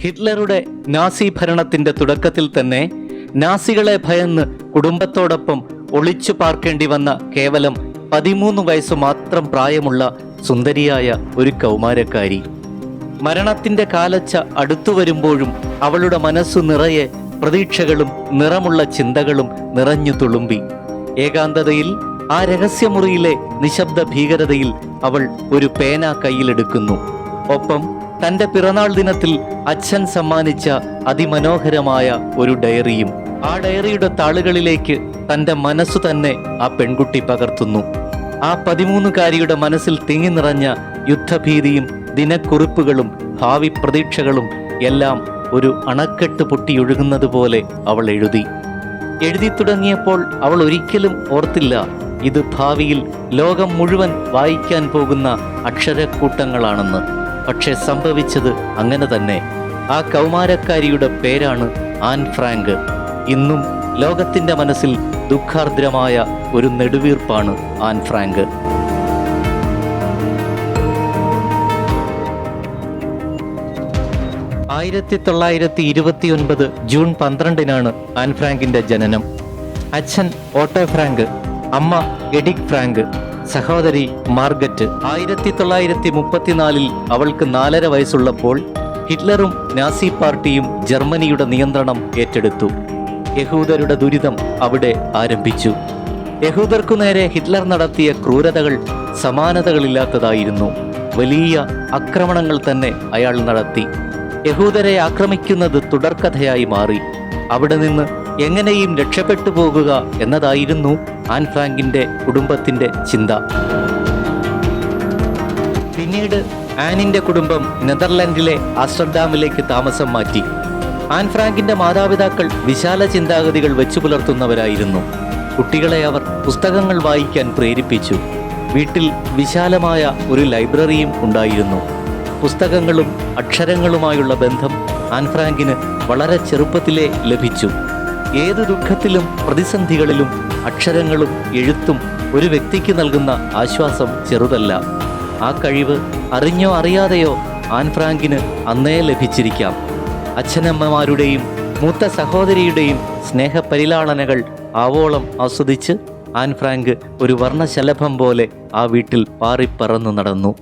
ഹിറ്റ്ലറുടെ Nazi ഭരണത്തിന്റെ തുടക്കത്തിൽ തന്നെ നാസികളെ ഭയന്ന് കുടുംബത്തോടൊപ്പം ഒളിച്ചു പാർക്കേണ്ടി വന്ന കേവലം പതിമൂന്ന് വയസ്സ് മാത്രം പ്രായമുള്ള സുന്ദരിയായ ഒരു കൗമാരക്കാരി. മരണത്തിന്റെ കാലച്ച അടുത്തു വരുമ്പോഴും അവളുടെ മനസ്സു നിറയെ പ്രതീക്ഷകളും നിറമുള്ള ചിന്തകളും നിറഞ്ഞു തുളുമ്പി. ഏകാന്തതയിൽ ആ രഹസ്യമുറിയിലെ നിശബ്ദ ഭീകരതയിൽ അവൾ ഒരു പേന കയ്യിലെടുക്കുന്നു. ഒപ്പം തന്റെ പിറന്നാൾ ദിനത്തിൽ അച്ഛൻ സമ്മാനിച്ച അതിമനോഹരമായ ഒരു ഡയറിയും ആ ഡയറിയുടെ താളുകളിലേക്ക് തന്റെ മനസ്സു തന്നെ ആ പെൺകുട്ടി പകർത്തുന്നു. ആ പതിമൂന്നുകാരിയുടെ മനസ്സിൽ തിങ്ങി നിറഞ്ഞ യുദ്ധഭീതിയും ദിനക്കുറിപ്പുകളും ഭാവി പ്രതീക്ഷകളും എല്ലാം ഒരു അണക്കെട്ട് പൊട്ടിയൊഴുകുന്നത് പോലെ അവൾ എഴുതി. എഴുതി തുടങ്ങിയപ്പോൾ അവൾ ഒരിക്കലും ഓർത്തില്ല ഇത് ഭാവിയിൽ ലോകം മുഴുവൻ വായിക്കാൻ പോകുന്ന അക്ഷരക്കൂട്ടങ്ങളാണെന്ന്. പക്ഷെ സംഭവിച്ചത് അങ്ങനെ തന്നെ. ആ കൗമാരക്കാരിയുടെ പേരാണ് ആൻ ഫ്രാങ്ക്. ഇന്നും ലോകത്തിന്റെ മനസ്സിൽ ദുഃഖാർദ്രമായ ഒരു നെടുവീർപ്പാണ് ആൻ ഫ്രാങ്ക്. ആയിരത്തി തൊള്ളായിരത്തി ഇരുപത്തി ഒൻപത് ജൂൺ പന്ത്രണ്ടിനാണ് ആൻ ഫ്രാങ്കിന്റെ ജനനം. അച്ഛൻ ഓട്ടോ ഫ്രാങ്ക് അമ്മ എഡിക് ഫ്രാങ്ക് സഹോദരി മാർഗറ്റ് ആയിരത്തി തൊള്ളായിരത്തി മുപ്പത്തിനാലിൽ അവൾക്ക് നാലര വയസ്സുള്ളപ്പോൾ ഹിറ്റ്ലറും നാസി പാർട്ടിയും ജർമ്മനിയുടെ നിയന്ത്രണം ഏറ്റെടുത്തു. യഹൂദരുടെ ദുരിതം അവിടെ ആരംഭിച്ചു. യഹൂദർക്കു നേരെ ഹിറ്റ്ലർ നടത്തിയ ക്രൂരതകൾ സമാനതകളില്ലാത്തതായിരുന്നു. വലിയ ആക്രമണങ്ങൾ തന്നെ അയാൾ നടത്തി. യഹൂദരെ ആക്രമിക്കുന്നത് തുടർക്കഥയായി മാറി. അവിടെ നിന്ന് എങ്ങനെയും രക്ഷപ്പെട്ടു പോകുക എന്നതായിരുന്നു ആൻ ഫ്രാങ്കിന്റെ കുടുംബത്തിന്റെ ചിന്ത. പിന്നീട് ആനിന്റെ കുടുംബം നെതർലൻഡിലെ ആസ്റ്റർഡാമിലേക്ക് താമസം മാറ്റി. ആൻ ഫ്രാങ്കിന്റെ മാതാപിതാക്കൾ വിശാല ചിന്താഗതികൾ വെച്ചു പുലർത്തുന്നവരായിരുന്നു. കുട്ടികളെ അവർ പുസ്തകങ്ങൾ വായിക്കാൻ പ്രേരിപ്പിച്ചു. വീട്ടിൽ വിശാലമായ ഒരു ലൈബ്രറിയും ഉണ്ടായിരുന്നു. പുസ്തകങ്ങളും അക്ഷരങ്ങളുമായുള്ള ബന്ധം ആൻ ഫ്രാങ്കിന് വളരെ ചെറുപ്പത്തിലേ ലഭിച്ചു. ഏതു ദുഃഖത്തിലും പ്രതിസന്ധികളിലും അക്ഷരങ്ങളും എഴുത്തും ഒരു വ്യക്തിക്ക് നൽകുന്ന ആശ്വാസം ചെറുതല്ല. ആ കഴിവ് അറിഞ്ഞോ അറിയാതെയോ ആൻ ഫ്രാങ്കിന് അന്നേ ലഭിച്ചിരിക്കാം. അച്ഛനമ്മമാരുടെയും മൂത്ത സഹോദരിയുടെയും സ്നേഹപരിലാളനകൾ ആവോളം ആസ്വദിച്ച് ആൻ ഫ്രാങ്ക് ഒരു വർണശലഭം പോലെ ആ വീട്ടിൽ പാറിപ്പറന്നു നടന്നു.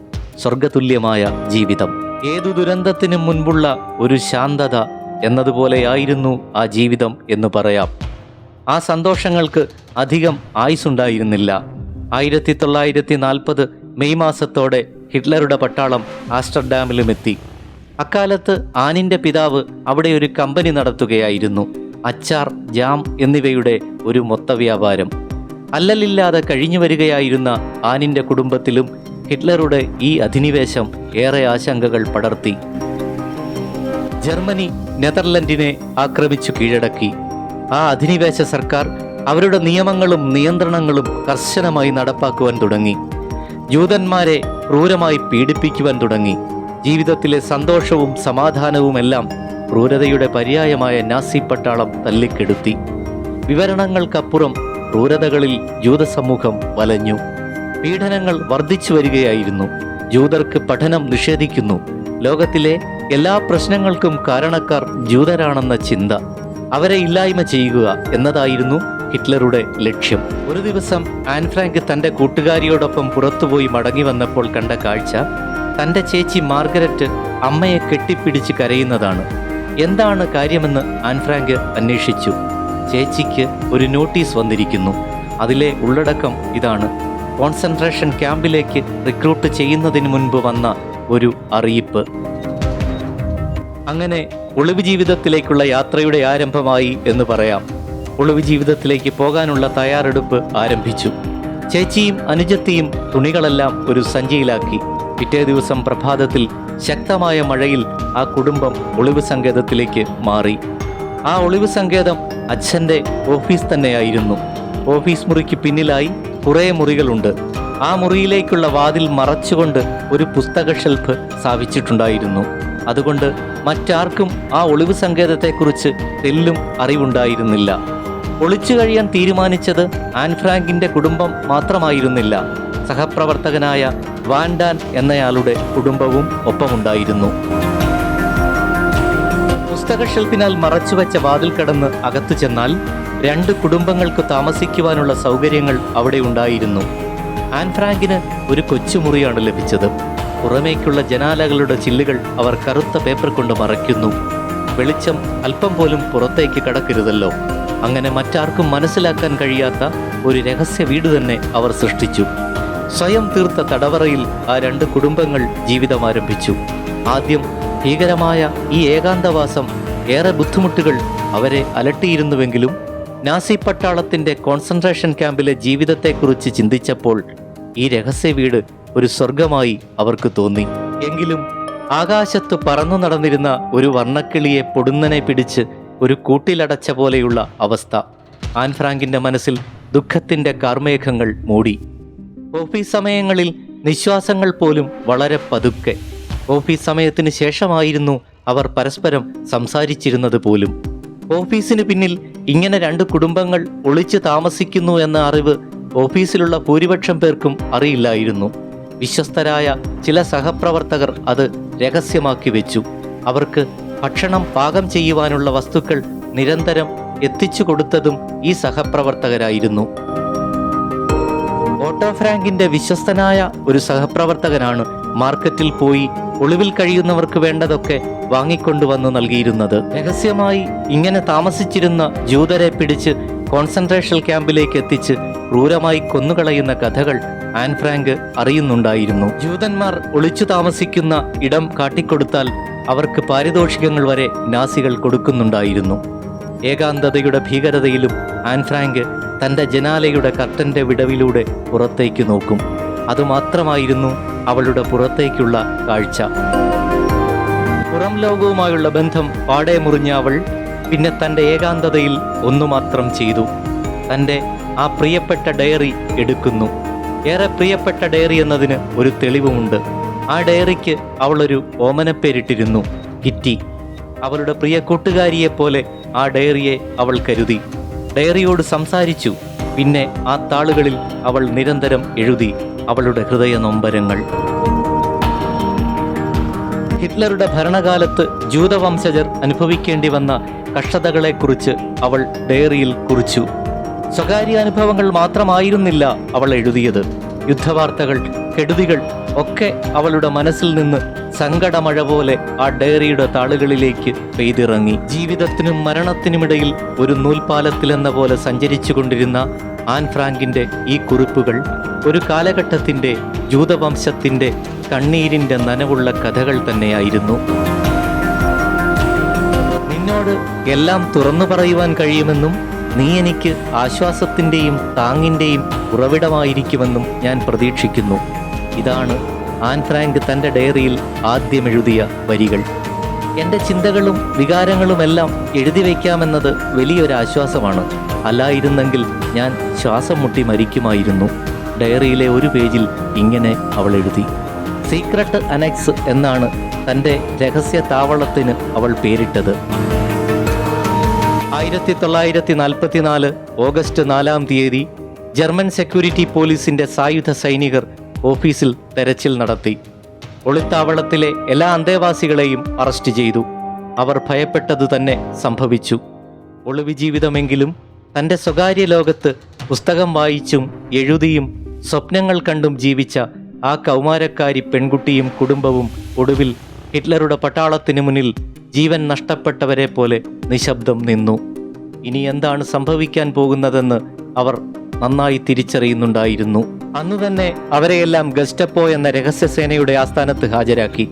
സ്വർഗതുല്യമായ ജീവിതം. ഏതു ദുരന്തത്തിനും മുൻപുള്ള ഒരു ശാന്തത എന്നതുപോലെയായിരുന്നു ആ ജീവിതം എന്ന് പറയാം. ആ സന്തോഷങ്ങൾക്ക് അധികം ആയുസുണ്ടായിരുന്നില്ല. ആയിരത്തി തൊള്ളായിരത്തി നാൽപ്പത് മെയ് മാസത്തോടെ ഹിറ്റ്ലറുടെ പട്ടാളം ആസ്റ്റർഡാമിലുമെത്തി. അക്കാലത്ത് ആനിന്റെ പിതാവ് അവിടെ ഒരു കമ്പനി നടത്തുകയായിരുന്നു. അച്ചാർ ജാം എന്നിവയുടെ ഒരു മൊത്ത വ്യാപാരം. അല്ലലില്ലാതെ കഴിഞ്ഞു വരികയായിരുന്ന ആനിന്റെ കുടുംബത്തിലും ഹിറ്റ്ലറുടെ ഈ അധിനിവേശം ഏറെ ആശങ്കകൾ പടർത്തി. ജർമ്മനി നെതർലൻഡിനെ ആക്രമിച്ചു കീഴടക്കി. ആ അധിനിവേശ സർക്കാർ അവരുടെ നിയമങ്ങളും നിയന്ത്രണങ്ങളും കർശനമായി നടപ്പാക്കുവാൻ തുടങ്ങി. ജൂതന്മാരെ ക്രൂരമായി പീഡിപ്പിക്കുവാൻ തുടങ്ങി. ജീവിതത്തിലെ സന്തോഷവും സമാധാനവുമെല്ലാം ക്രൂരതയുടെ പര്യായമായ നാസി പട്ടാളം തല്ലിക്കെടുത്തി. വിവരണങ്ങൾക്കപ്പുറം ക്രൂരതകളിൽ ജൂതസമൂഹം വലഞ്ഞു. പീഡനങ്ങൾ വർദ്ധിച്ചു വരികയായിരുന്നു. ജൂതർക്ക് പഠനം നിഷേധിക്കുന്നു. ലോകത്തിലെ എല്ലാ പ്രശ്നങ്ങൾക്കും കാരണക്കാർ ജൂതരാണെന്ന ചിന്ത അവരെ ഇല്ലായ്മ ചെയ്യുക എന്നതായിരുന്നു ഹിറ്റ്ലറുടെ ലക്ഷ്യം. ഒരു ദിവസം ആൻ ഫ്രാങ്ക് തന്റെ കൂട്ടുകാരിയോടൊപ്പം പുറത്തുപോയി മടങ്ങി വന്നപ്പോൾ കണ്ട കാഴ്ച തന്റെ ചേച്ചി മാർഗരറ്റ് അമ്മയെ കെട്ടിപ്പിടിച്ച് കരയുന്നതാണ്. എന്താണ് കാര്യമെന്ന് ആൻ ഫ്രാങ്ക് അന്വേഷിച്ചു. ചേച്ചിക്ക് ഒരു നോട്ടീസ് വന്നിരിക്കുന്നു. അതിലെ ഉള്ളടക്കം ഇതാണ്. കോൺസെൻട്രേഷൻ ക്യാമ്പിലേക്ക് റിക്രൂട്ട് ചെയ്യുന്നതിന് മുൻപ് വന്ന ഒരു അറിയിപ്പ്. അങ്ങനെ ഒളിവ് ജീവിതത്തിലേക്കുള്ള യാത്രയുടെ ആരംഭമായി എന്ന് പറയാം. ഒളിവ് ജീവിതത്തിലേക്ക് പോകാനുള്ള തയ്യാറെടുപ്പ് ആരംഭിച്ചു. ചേച്ചിയും അനുജത്തിയും തുണികളെല്ലാം ഒരു സഞ്ചിയിലാക്കി. പിറ്റേ ദിവസം പ്രഭാതത്തിൽ ശക്തമായ മഴയിൽ ആ കുടുംബം ഒളിവ് സങ്കേതത്തിലേക്ക് മാറി. ആ ഒളിവ് സങ്കേതം അച്ഛന്റെ ഓഫീസ് തന്നെയായിരുന്നു. ഓഫീസ് മുറിക്ക് പിന്നിലായി കുറേ മുറികളുണ്ട്. ആ മുറിയിലേക്കുള്ള വാതിൽ മറച്ചുകൊണ്ട് ഒരു പുസ്തക ഷെൽഫ് സ്ഥാപിച്ചിട്ടുണ്ടായിരുന്നു. അതുകൊണ്ട് മറ്റാർക്കും ആ ഒളിവ് സങ്കേതത്തെക്കുറിച്ച് തെല്ലും അറിവുണ്ടായിരുന്നില്ല. ഒളിച്ചു കഴിയാൻ തീരുമാനിച്ചത് ആൻ ഫ്രാങ്കിന്റെ കുടുംബം മാത്രമായിരുന്നില്ല. സഹപ്രവർത്തകനായ വാൻഡാൻ എന്നയാളുടെ കുടുംബവും ഒപ്പമുണ്ടായിരുന്നു. പുസ്തക ഷെൽഫിനാൽ മറച്ചുവെച്ച വാതിൽ കടന്ന് അകത്തു ചെന്നാൽ രണ്ട് കുടുംബങ്ങൾക്ക് താമസിക്കുവാനുള്ള സൗകര്യങ്ങൾ അവിടെ ഉണ്ടായിരുന്നു. ആൻ ഫ്രാങ്കിന് ഒരു കൊച്ചുമുറിയാണ് ലഭിച്ചത്. പുറമേക്കുള്ള ജനാലകളുടെ ചില്ലുകൾ അവർ കറുത്ത പേപ്പർ കൊണ്ട് മറയ്ക്കുന്നു. വെളിച്ചം അല്പം പോലും പുറത്തേക്ക് കടക്കരുതല്ലോ. അങ്ങനെ മറ്റാർക്കും മനസ്സിലാക്കാൻ കഴിയാത്ത ഒരു രഹസ്യ വീട് തന്നെ അവർ സൃഷ്ടിച്ചു. സ്വയം തീർത്ത തടവറയിൽ ആ രണ്ട് കുടുംബങ്ങൾ ജീവിതം ആരംഭിച്ചു. ആദ്യം ഭീകരമായ ഈ ഏകാന്തവാസം ഏറെ ബുദ്ധിമുട്ടുകൾ അവരെ അലട്ടിയിരുന്നുവെങ്കിലും നാസി പട്ടാളത്തിന്റെ കോൺസെൻട്രേഷൻ ക്യാമ്പിലെ ജീവിതത്തെക്കുറിച്ച് ചിന്തിച്ചപ്പോൾ ഈ രഹസ്യ വീട് ഒരു സ്വർഗമായി അവർക്ക് തോന്നി. എങ്കിലും ആകാശത്ത് പറന്നു നടന്നിരുന്ന ഒരു വർണക്കിളിയെ പൊടുന്നനെ പിടിച്ച് ഒരു കൂട്ടിലടച്ച പോലെയുള്ള അവസ്ഥ. ആൻ ഫ്രാങ്കിന്റെ മനസ്സിൽ ദുഃഖത്തിന്റെ കാർമേഘങ്ങൾ മൂടി. ഓഫീസ് സമയങ്ങളിൽ നിശ്വാസങ്ങൾ പോലും വളരെ പതുക്കെ. ഓഫീസ് സമയത്തിന് ശേഷമായിരുന്നു അവർ പരസ്പരം സംസാരിച്ചിരുന്നത് പോലും. ഓഫീസിന് പിന്നിൽ ഇങ്ങനെ രണ്ട് കുടുംബങ്ങൾ ഒളിച്ചു താമസിക്കുന്നു എന്ന അറിവ് ഓഫീസിലുള്ള ഭൂരിപക്ഷം പേർക്കും അറിയില്ലായിരുന്നു. വിശ്വസ്തരായ ചില സഹപ്രവർത്തകർ അത് രഹസ്യമാക്കി വെച്ചു. അവർക്ക് ഭക്ഷണം പാകം ചെയ്യുവാനുള്ള വസ്തുക്കൾ നിരന്തരം എത്തിച്ചു കൊടുത്തതും ഈ സഹപ്രവർത്തകരായിരുന്നു. ഓട്ടോ ഫ്രാങ്കിന്റെ വിശ്വസ്തനായ ഒരു സഹപ്രവർത്തകനാണ് മാർക്കറ്റിൽ പോയി ഒളിവിൽ കഴിയുന്നവർക്ക് വേണ്ടതൊക്കെ വാങ്ങിക്കൊണ്ടുവന്ന് നൽകിയിരുന്നത്. രഹസ്യമായി ഇങ്ങനെ താമസിച്ചിരുന്ന ജൂതരെ പിടിച്ച് കോൺസെൻട്രേഷൻ ക്യാമ്പിലേക്ക് എത്തിച്ച് ക്രൂരമായി കൊന്നുകളയുന്ന കഥകൾ ആൻ ഫ്രാങ്ക് അറിയുന്നുണ്ടായിരുന്നു. ജൂതന്മാർ ഒളിച്ചു താമസിക്കുന്ന ഇടം കാട്ടിക്കൊടുത്താൽ അവർക്ക് പാരിതോഷികങ്ങൾ വരെ നാസികൾ കൊടുക്കുന്നുണ്ടായിരുന്നു. ഏകാന്തതയുടെ ഭീകരതയിലും ആൻ ഫ്രാങ്ക് തന്റെ ജനാലയുടെ കർട്ടന്റെ വിടവിലൂടെ പുറത്തേക്ക് നോക്കും. അതുമാത്രമായിരുന്നു അവളുടെ പുറത്തേക്കുള്ള കാഴ്ച. പുറം ലോകവുമായുള്ള ബന്ധം പാടെ മുറിഞ്ഞ അവൾ പിന്നെ തന്റെ ഏകാന്തതയിൽ ഒന്നു മാത്രം ചെയ്തു. തന്റെ ആ പ്രിയപ്പെട്ട ഡയറി എടുക്കുന്നു. ഏറെ പ്രിയപ്പെട്ട ഡയറി എന്നതിന് ഒരു തെളിവുമുണ്ട്. ആ ഡയറിക്ക് അവളൊരു ഓമനപ്പേരിട്ടിരുന്നു. കിറ്റി. അവളുടെ പ്രിയ കൂട്ടുകാരിയെപ്പോലെ ആ ഡയറിയെ അവൾ കരുതി. ഡയറിയോട് സംസാരിച്ചു. പിന്നെ ആ താളുകളിൽ അവൾ നിരന്തരം എഴുതി. അവളുടെ ഹൃദയ നൊമ്പരങ്ങൾ. ഹിറ്റ്ലറുടെ ഭരണകാലത്ത് ജൂതവംശജർ അനുഭവിക്കേണ്ടി വന്ന കഷ്ടതകളെക്കുറിച്ച് അവൾ ഡയറിയിൽ കുറിച്ചു. സ്വകാര്യ അനുഭവങ്ങൾ മാത്രമായിരുന്നില്ല അവൾ എഴുതിയത്. യുദ്ധവാർത്തകൾ കെടുതികൾ ഒക്കെ അവളുടെ മനസ്സിൽ നിന്ന് സങ്കടമഴ പോലെ ആ ഡയറിയുടെ താളുകളിലേക്ക് പെയ്തിറങ്ങി. ജീവിതത്തിനും മരണത്തിനുമിടയിൽ ഒരു നൂൽപാലത്തിലെന്ന പോലെ സഞ്ചരിച്ചു കൊണ്ടിരുന്ന ആൻ ഫ്രാങ്കിന്റെ ഈ കുറിപ്പുകൾ ഒരു കാലഘട്ടത്തിന്റെ ജൂതവംശത്തിന്റെ കണ്ണീരിന്റെ നനവുള്ള കഥകൾ തന്നെയായിരുന്നു. നിന്നോട് എല്ലാം തുറന്നു പറയുവാൻ കഴിയുമെന്നും നീ എനിക്ക് ആശ്വാസത്തിന്റെയും താങ്ങിന്റെയും ഉറവിടമായിരിക്കുമെന്നും ഞാൻ പ്രതീക്ഷിക്കുന്നു. ഇതാണ് ആൻ ഫ്രാങ്ക് തന്റെ ഡയറിയിൽ ആദ്യം എഴുതിയ വരികൾ. എന്റെ ചിന്തകളും വികാരങ്ങളുമെല്ലാം എഴുതി വയ്ക്കാമെന്നത് വലിയൊരു ആശ്വാസമാണ് അല്ലായിരുന്നെങ്കിൽ ഞാൻ ശ്വാസം മുട്ടി മരിക്കുമായിരുന്നു. ഡയറിയിലെ ഒരു പേജിൽ ഇങ്ങനെ അവൾ എഴുതി. സീക്രട്ട് അനക്സ് എന്നാണ് തന്റെ രഹസ്യ താവളത്തിന് അവൾ പേരിട്ടത്. ആയിരത്തി തൊള്ളായിരത്തി നാൽപ്പത്തിനാല് ഓഗസ്റ്റ് നാലാം തീയതി ജർമ്മൻ സെക്യൂരിറ്റി പോലീസിന്റെ സായുധ സൈനികർ ഓഫീസിൽ തെരച്ചിൽ നടത്തി. ഒളിത്താവളത്തിലെ എല്ലാ അന്തേവാസികളെയും അറസ്റ്റ് ചെയ്തു. അവർ ഭയപ്പെട്ടത് തന്നെ സംഭവിച്ചു. ഒളിവ് ജീവിതമെങ്കിലും തന്റെ സ്വകാര്യ ലോകത്ത് പുസ്തകം വായിച്ചും എഴുതിയും സ്വപ്നങ്ങൾ കണ്ടും ജീവിച്ച ആ കൗമാരക്കാരി പെൺകുട്ടിയും കുടുംബവും ഒടുവിൽ ഹിറ്റ്ലറുടെ പട്ടാളത്തിനു മുന്നിൽ ജീവൻ നഷ്ടപ്പെട്ടവരെ പോലെ നിശബ്ദം നിന്നു. ഇനി എന്താണ് സംഭവിക്കാൻ പോകുന്നതെന്ന് അവർ നന്നായി തിരിച്ചറിയുന്നുണ്ടായിരുന്നു. അന്നു തന്നെ അവരെയെല്ലാം ഗസ്റ്റപ്പോ എന്ന രഹസ്യസേനയുടെ ആസ്ഥാനത്ത് ഹാജരാക്കി.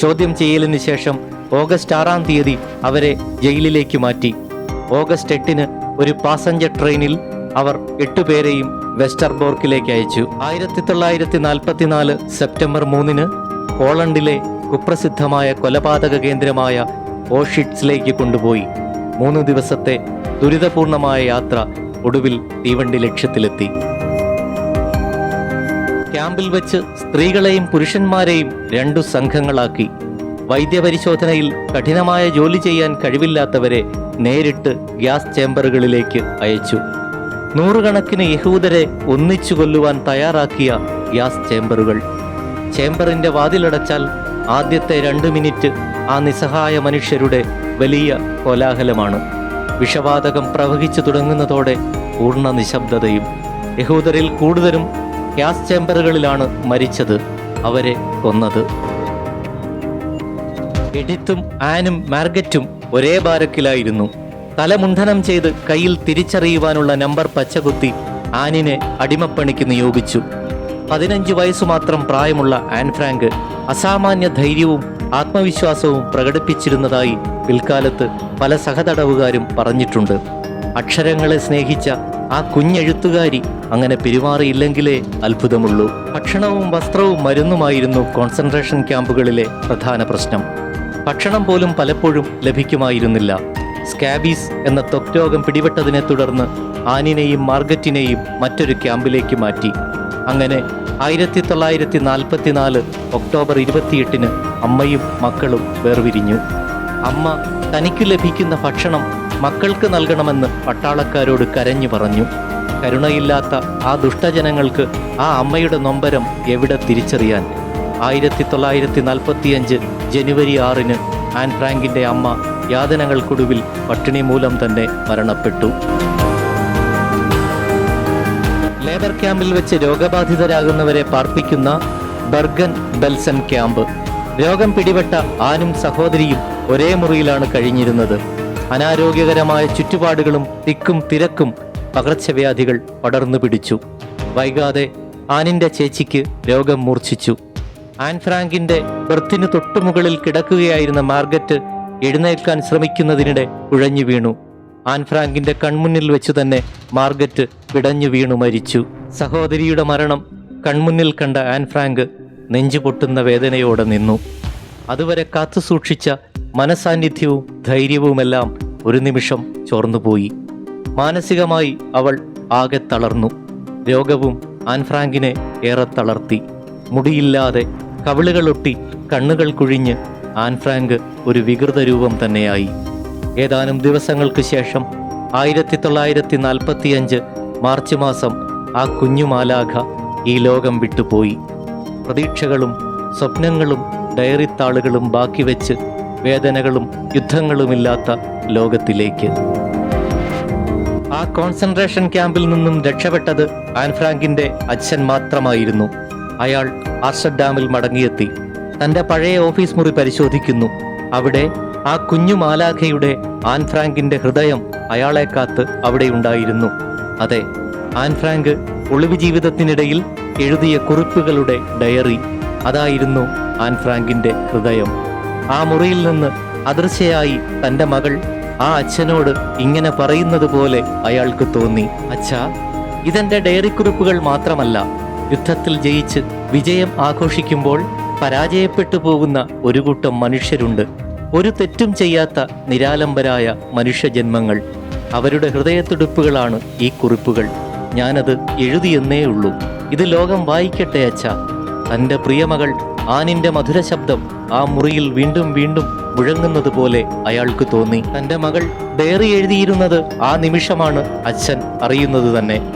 ചോദ്യം ചെയ്യലിന് ശേഷം ഓഗസ്റ്റ് ആറാം തീയതി അവരെ ജയിലിലേക്ക് മാറ്റി. ഓഗസ്റ്റ് എട്ടിന് ഒരു പാസഞ്ചർ ട്രെയിനിൽ അവർ എട്ടുപേരെയും വെസ്റ്റർബോർക്കിലേക്ക് അയച്ചു ആയിരത്തി തൊള്ളായിരത്തി നാൽപ്പത്തിനാല് സെപ്റ്റംബർ മൂന്നിന് പോളണ്ടിലെ കുപ്രസിദ്ധമായ കൊലപാതക കേന്ദ്രമായ ഓഷിറ്റ്സിലേക്ക് കൊണ്ടുപോയി. മൂന്ന് ദിവസത്തെ ദുരിതപൂർണമായ യാത്ര ഒടുവിൽ തീവണ്ടി ലക്ഷ്യത്തിലെത്തി. ക്യാമ്പിൽ വെച്ച് സ്ത്രീകളെയും പുരുഷന്മാരെയും രണ്ടു സംഘങ്ങളാക്കി. വൈദ്യപരിശോധനയിൽ കഠിനമായ ജോലി ചെയ്യാൻ കഴിവില്ലാത്തവരെ നേരിട്ട് ഗ്യാസ് ചേംബറുകളിലേക്ക് അയച്ചു. നൂറുകണക്കിന് യഹൂദരെ ഒന്നിച്ചു കൊല്ലുവാൻ തയ്യാറാക്കിയ ഗ്യാസ് ചേംബറുകൾ. ചേംബറിന്റെ വാതിലടച്ചാൽ ആദ്യത്തെ രണ്ട് മിനിറ്റ് ആ നിസ്സഹായ മനുഷ്യരുടെ വലിയ കോലാഹലമാണ്. വിഷവാതകം പ്രവഹിച്ചു തുടങ്ങുന്നതോടെ പൂർണ നിശബ്ദതയും യഹൂദരിൽ കൂടുതലും ഗ്യാസ് ചേമ്പറുകളിലാണ് മരിച്ചത്. അവരെ കൊന്നത്. എഡിത്തും ആനും മാർഗറ്റും ഒരേ ബാരക്കിലായിരുന്നു. തലമുണ്ഠനം ചെയ്ത് കയ്യിൽ തിരിച്ചറിയുവാനുള്ള നമ്പർ പച്ചകുത്തി ആനിനെ അടിമപ്പണിക്ക് നിയോഗിച്ചു. പതിനഞ്ച് വയസ്സു മാത്രം പ്രായമുള്ള ആൻ ഫ്രാങ്ക് അസാമാന്യ ധൈര്യവും ആത്മവിശ്വാസവും പ്രകടിപ്പിച്ചിരുന്നതായി പിൽക്കാലത്ത് പല സഹതടവുകാരും പറഞ്ഞിട്ടുണ്ട്. അക്ഷരങ്ങളെ സ്നേഹിച്ച ആ കുഞ്ഞെഴുത്തുകാരി അങ്ങനെ പെരുമാറിയില്ലെങ്കിലേ അത്ഭുതമുള്ളൂ. ഭക്ഷണവും വസ്ത്രവും മരുന്നുമായിരുന്നു കോൺസെൻട്രേഷൻ ക്യാമ്പുകളിലെ പ്രധാന പ്രശ്നം. ഭക്ഷണം പോലും പലപ്പോഴും ലഭിക്കുമായിരുന്നില്ല. സ്കാബീസ് എന്ന ത്വക്ക് രോഗം പിടിപെട്ടതിനെ തുടർന്ന് ആനിനെയും മാർഗറ്റിനെയും മറ്റൊരു ക്യാമ്പിലേക്ക് മാറ്റി. അങ്ങനെ ആയിരത്തി തൊള്ളായിരത്തി നാൽപ്പത്തിനാല് ഒക്ടോബർ ഇരുപത്തിയെട്ടിന് അമ്മയും മക്കളും വേർപിരിഞ്ഞു. അമ്മ തനിക്ക് ലഭിക്കുന്ന ഭക്ഷണം മക്കൾക്ക് നൽകണമെന്ന് പട്ടാളക്കാരോട് കരഞ്ഞു പറഞ്ഞു. കരുണയില്ലാത്ത ആ ദുഷ്ടജനങ്ങൾക്ക് ആ അമ്മയുടെ നൊമ്പരം എവിടെ തിരിച്ചറിയാൻ? ആയിരത്തി തൊള്ളായിരത്തി നാൽപ്പത്തിയഞ്ച് ജനുവരി ആറിന് ആൻ ഫ്രാങ്കിന്റെ അമ്മ യാതനകൾക്കൊടുവിൽ പട്ടിണി മൂലം തന്നെ മരണപ്പെട്ടു. ലേബർ ക്യാമ്പിൽ വെച്ച് രോഗബാധിതരാകുന്നവരെ പാർപ്പിക്കുന്ന ബർഗൻ ബെൽസൺ ക്യാമ്പ്. രോഗം പിടിപെട്ട ആനും സഹോദരിയും ഒരേ മുറിയിലാണ് കഴിഞ്ഞിരുന്നത്. അനാരോഗ്യകരമായ ചുറ്റുപാടുകളും തിക്കും തിരക്കും പകർച്ചവ്യാധികൾ പടർന്നു പിടിച്ചു. വൈകാതെ ആനിന്റെ ചേച്ചിക്ക് രോഗം മൂർച്ഛിച്ചു. ആൻ ഫ്രാങ്കിന്റെ ബെർത്തിനു തൊട്ടുമുകളിൽ കിടക്കുകയായിരുന്ന മാർഗറ്റ് എഴുന്നേൽക്കാൻ ശ്രമിക്കുന്നതിനിടെ കുഴഞ്ഞു വീണു. ആൻ ഫ്രാങ്കിന്റെ കൺമുന്നിൽ വെച്ചു തന്നെ മാർഗറ്റ് പിടഞ്ഞു വീണു മരിച്ചു. സഹോദരിയുടെ മരണം കൺമുന്നിൽ കണ്ട ആൻ ഫ്രാങ്ക് നെഞ്ചുപൊട്ടുന്ന വേദനയോടെ നിന്നു. അതുവരെ കാത്തുസൂക്ഷിച്ച മനസാന്നിധ്യവും ധൈര്യവുമെല്ലാം ഒരു നിമിഷം ചോർന്നുപോയി. മാനസികമായി അവൾ ആകെ തളർന്നു. രോഗവും ആൻഫ്രാങ്കിനെ ഏറെ തളർത്തി. മുടിയില്ലാതെ കവിളുകളൊട്ടി കണ്ണുകൾ കുഴിഞ്ഞ് ആൻഫ്രാങ്ക് ഒരു വികൃത രൂപം തന്നെയായി. ഏതാനും ദിവസങ്ങൾക്ക് ശേഷം ആയിരത്തി തൊള്ളായിരത്തി നാൽപ്പത്തിയഞ്ച് മാർച്ച് മാസം ആ കുഞ്ഞുമാലാഖ ഈ ലോകം വിട്ടുപോയി. പ്രതീക്ഷകളും സ്വപ്നങ്ങളും ഡയറിത്താളുകളും ബാക്കി വെച്ച് വേദനകളും യുദ്ധങ്ങളുമില്ലാത്ത ലോകത്തിലേക്ക്. ആ കോൺസെൻട്രേഷൻ ക്യാമ്പിൽ നിന്നും രക്ഷപ്പെട്ടത് ആൻഫ്രാങ്കിന്റെ അച്ഛൻ മാത്രമായിരുന്നു. അയാൾ ആർഷഡാമിൽ മടങ്ങിയെത്തി. തന്റെ പഴയ ഓഫീസ് മുറി പരിശോധിക്കുന്നു. അവിടെ ആ കുഞ്ഞു മാലാഖയുടെ ആൻ ഫ്രാങ്കിന്റെ ഹൃദയം അയാളെ കാത്ത് അവിടെ ഉണ്ടായിരുന്നു. അതെ ആൻ ഫ്രാങ്ക് ഒളിവ് ജീവിതത്തിനിടയിൽ എഴുതിയ കുറിപ്പുകളുടെ ഡയറി. അതായിരുന്നു ആൻ ഫ്രാങ്കിന്റെ ഹൃദയം. ആ മുറിയിൽ നിന്ന് അദൃശ്യയായി തന്റെ മകൾ ആ അച്ഛനോട് ഇങ്ങനെ പറയുന്നത് പോലെ അയാൾക്ക് തോന്നി. അച്ഛാ ഇതെന്റെ ഡയറി കുറിപ്പുകൾ മാത്രമല്ല. യുദ്ധത്തിൽ ജയിച്ച് വിജയം ആഘോഷിക്കുമ്പോൾ പരാജയപ്പെട്ടു പോകുന്ന ഒരു കൂട്ടം മനുഷ്യരുണ്ട്. ഒരു തെറ്റും ചെയ്യാത്ത നിരാലംബരായ മനുഷ്യജന്മങ്ങൾ. അവരുടെ ഹൃദയത്തുടുപ്പുകളാണ് ഈ കുറിപ്പുകൾ. ഞാനത് എഴുതിയെന്നേ ഉള്ളൂ. ഇത് ലോകം വായിക്കട്ടെ അച്ഛ. തന്റെ പ്രിയമകൾ ആനിന്റെ മധുര ശബ്ദം ആ മുറിയിൽ വീണ്ടും വീണ്ടും മുഴങ്ങുന്നത് പോലെ അയാൾക്ക് തോന്നി. തന്റെ മകൾ ഡയറി എഴുതിയിരുന്നത് ആ നിമിഷമാണ് അച്ഛൻ അറിയുന്നത് തന്നെ.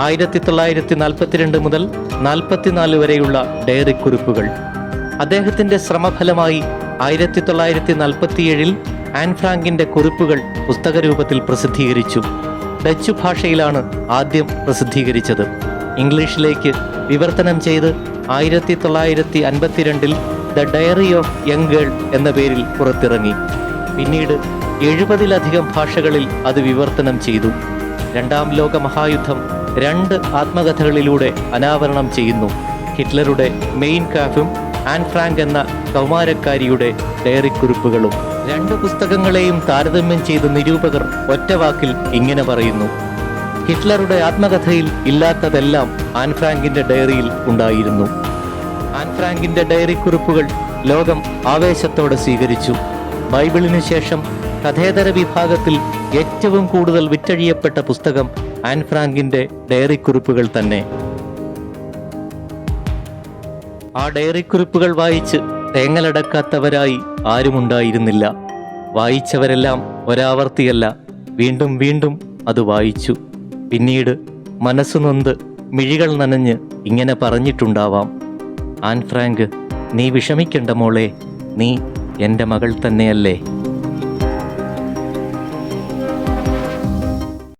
ആയിരത്തി തൊള്ളായിരത്തി നാൽപ്പത്തിരണ്ട് മുതൽ നാൽപ്പത്തിനാല് വരെയുള്ള ഡയറി കുറിപ്പുകൾ. അദ്ദേഹത്തിന്റെ ശ്രമഫലമായി ആയിരത്തി തൊള്ളായിരത്തി നാൽപ്പത്തിയേഴിൽ ആൻ ഫ്രാങ്കിന്റെ കുറിപ്പുകൾ പുസ്തകരൂപത്തിൽ പ്രസിദ്ധീകരിച്ചു. ഡച്ചു ഭാഷയിലാണ് ആദ്യം പ്രസിദ്ധീകരിച്ചത്. ഇംഗ്ലീഷിലേക്ക് വിവർത്തനം ചെയ്ത് ആയിരത്തി തൊള്ളായിരത്തി അൻപത്തിരണ്ടിൽ the diary of young girl എന്ന പേരിൽ പുറത്തിറങ്ങി. പിന്നീട് എഴുപതിലധികം ഭാഷകളിൽ അത് വിവർത്തനം ചെയ്തു. രണ്ടാം ലോക മഹായുദ്ധം രണ്ട് ആത്മകഥകളിലൂടെ അനാവരണം ചെയ്യുന്നു. ഹിറ്റ്ലറുടെ മെയിൻ കാഫും ആൻ ഫ്രാങ്ക് എന്ന കൗമാരക്കാരിയുടെ ഡയറി കുറിപ്പുകളും രണ്ട് പുസ്തകങ്ങളെയും താരതമ്യം ചെയ്ത നിരൂപകർ ഒറ്റവാക്കിൽ ഇങ്ങനെ പറയുന്നു. ഹിറ്റ്ലറുടെ ആത്മകഥയിൽ ഇല്ലാത്തതെല്ലാം ആൻ ഫ്രാങ്കിന്റെ ഡയറിയിൽ ഉണ്ടായിരുന്നു. ആൻ ഫ്രാങ്കിന്റെ ഡയറി കുറിപ്പുകൾ ലോകം ആവേശത്തോടെ സ്വീകരിച്ചു. ബൈബിളിനു ശേഷം കഥേതര വിഭാഗത്തിൽ ഏറ്റവും കൂടുതൽ വിറ്റഴിയപ്പെട്ട പുസ്തകം ആൻ ഫ്രാങ്കിന്റെ ഡയറി കുറിപ്പുകൾ തന്നെ. ആ ഡയറി കുറിപ്പുകൾ വായിച്ച് തേങ്ങലടക്കാത്തവരായി ആരുമുണ്ടായിരുന്നില്ല. വായിച്ചവരെല്ലാം ഒരാവർത്തിയല്ല. വീണ്ടും വീണ്ടും അത് വായിച്ചു. പിന്നീട് മനസ്സു നൊന്ത് മിഴികൾ നനഞ്ഞ് ഇങ്ങനെ പറഞ്ഞിട്ടുണ്ടാവാം. ആൻ ഫ്രാങ്ക് നീ വിഷമിക്കണ്ട മോളെ. നീ എന്റെ മകൾ തന്നെയല്ലേ.